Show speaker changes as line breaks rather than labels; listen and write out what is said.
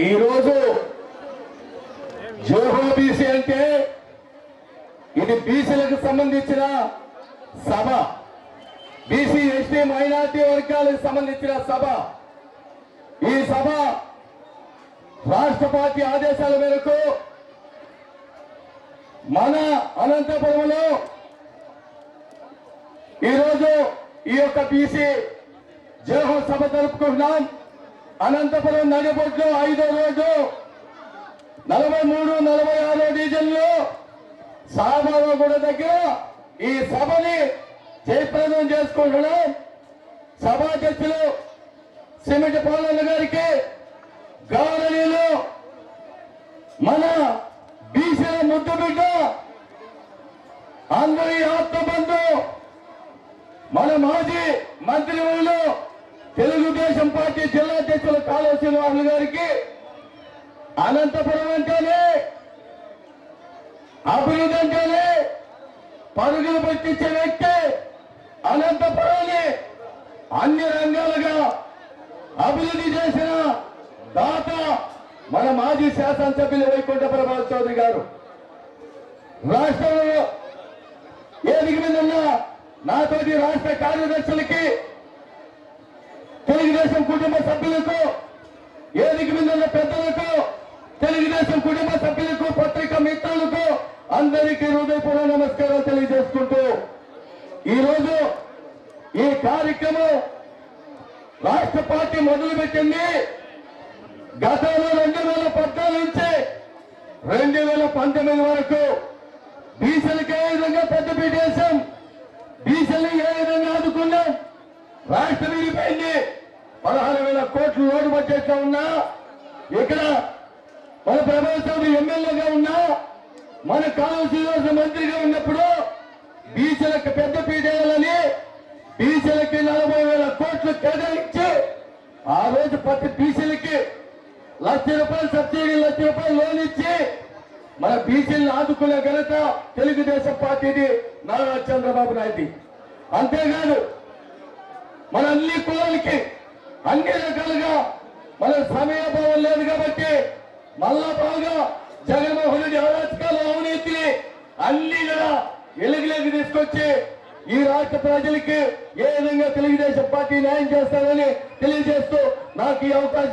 ఈరోజు జోహో బీసీ అంటే ఇది బీసీలకు సంబంధించిన సభ. బీసీ ఎస్టీ మైనార్టీ వర్గాలకు సంబంధించిన సభ. ఈ సభ రాష్ట్ర పార్టీ ఆదేశాల మేరకు మన అనంతపురంలో ఈరోజు ఈ యొక్క బీసీ జోహో సభ జరుపుకుంటున్నాం. అనంతపురం నడిబొడ్లు ఐదో రోజు నలభై మూడు నలభై ఆరో డివిజన్లో సామాగూడ దగ్గర ఈ సభని జయప్రదం చేసుకుంటున్నాం. సభాధ్యక్షులు సిమెంట్ పాలన్న గారికి గౌరవీయులు మన బీసీల ముద్దు బిడ్డ అందరి ఆత్మబంధు మన మాజీ మంత్రి వాళ్ళు తెలుగుదేశం పార్టీ జిల్లా అధ్యక్షులు కాలువ శ్రీనివాసులు గారికి అనంతపురం అంటేనే అభివృద్ధి అంటేనే పరుగులు పెట్టించే వ్యక్తి అనంతపురాన్ని అన్ని రంగాలుగా అభివృద్ధి చేసిన దాత మన మాజీ శాసనసభ్యులు వైకుంఠ ప్రభాస్ చౌదరి గారు. రాష్ట్రంలో ఏదిగి మీద ఉన్న నాతోటి రాష్ట్ర కార్యదర్శులకి తెలుగుదేశం కుటుంబ సభ్యులకు ఏదికి మీద పెద్దలకు తెలుగుదేశం కుటుంబ సభ్యులకు పత్రిక మిత్రులకు అందరికీ హృదయపూర్వ నమస్కారాలు తెలియజేసుకుంటూ ఈరోజు ఈ కార్యక్రమం రాష్ట్ర పార్టీ మొదలుపెట్టింది. గతంలో రెండు వేల పద్నాలుగు నుంచి రెండు వేల పంతొమ్మిది వరకు బీసీలకు ఏ విధంగా పెద్ద వేసాం బీసీలు ఏ విధంగా ఆదుకున్నాం? రాష్ట్రం విడిపోయింది. పదహారు వేల కోట్లు లోటు బడ్జెట్లో ఉన్నా ఇక్కడ మన ప్రభుత్వం ఎమ్మెల్యేగా ఉన్నా మన కావాల్సిన మంత్రిగా ఉన్నప్పుడు బీసీలకు పెద్ద పీటేయాలని బీసీలకి నలభై వేల కోట్లు కేటాయించి ఆ రోజు ప్రతి బీసీలకి లక్ష రూపాయలు సబ్సిడీ లక్ష రూపాయలు లోన్ ఇచ్చి మన బీసీలను ఆదుకునే ఘనత తెలుగుదేశం పార్టీది నారా చంద్రబాబు నాయుడు అంతేకాదు మన అన్ని కులాలకి అన్ని రకాలుగా మన సమయభావం లేదు కాబట్టి మళ్ళా బాగా జగన్మోహన్ రెడ్డి అరాచకాలు అవినీతిని అన్ని కూడా వెలుగులోకి తీసుకొచ్చి ఈ రాష్ట్ర ప్రజలకి ఏ విధంగా తెలుగుదేశం పార్టీ న్యాయం చేస్తారని తెలియజేస్తూ నాకు ఈ అవకాశం